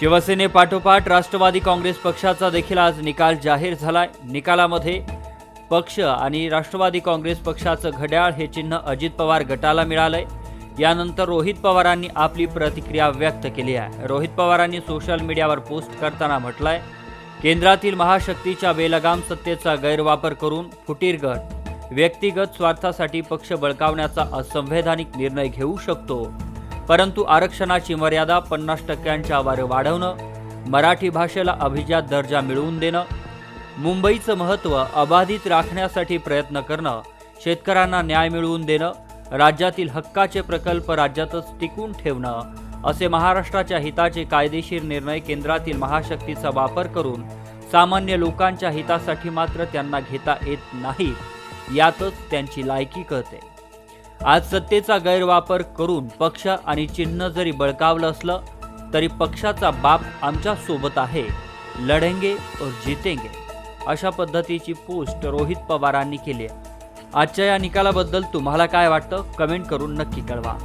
शिवसेनेपाठोपाठ राष्ट्रवादी काँग्रेस पक्षाचा देखील आज निकाल जाहीर झालाय. निकालामध्ये पक्ष आणि राष्ट्रवादी काँग्रेस पक्षाचं घड्याळ हे चिन्ह अजित पवार गटाला मिळालंय. यानंतर रोहित पवारांनी आपली प्रतिक्रिया व्यक्त केली आहे. रोहित पवारांनी सोशल मीडियावर पोस्ट करताना म्हटलंय केंद्रातील महाशक्तीच्या बेलगाम सत्तेचा गैरवापर करून फुटीरगट व्यक्तिगत स्वार्थासाठी पक्ष बळकावण्याचा असंवैधानिक निर्णय घेऊ शकतो. परंतु आरक्षणाची मर्यादा पन्नास टक्क्यांच्या वारे वाढवणं मराठी भाषेला अभिजात दर्जा मिळवून देणं मुंबईचं महत्त्व अबाधित राखण्यासाठी प्रयत्न करणं शेतकऱ्यांना न्याय मिळवून देणं राज्यातील हक्काचे प्रकल्प राज्यातच टिकून ठेवणं असे महाराष्ट्राच्या हिताचे कायदेशीर निर्णय केंद्रातील महाशक्तीचा वापर करून सामान्य लोकांच्या हितासाठी मात्र त्यांना घेता येत नाही यातच त्यांची लायकी कळते. आज सत्तेचा गैरवापर करून पक्ष आणि चिन्ह जरी बळकावलं असलं तरी पक्षाचा बाप आमच्यासोबत आहे. लढेंगे और जितेंगे अशा पद्धतीची पोस्ट रोहित पवारांनी केली आहे. आजच्या या निकालाबद्दल तुम्हाला काय वाटतं? कमेंट करून नक्की कळवा.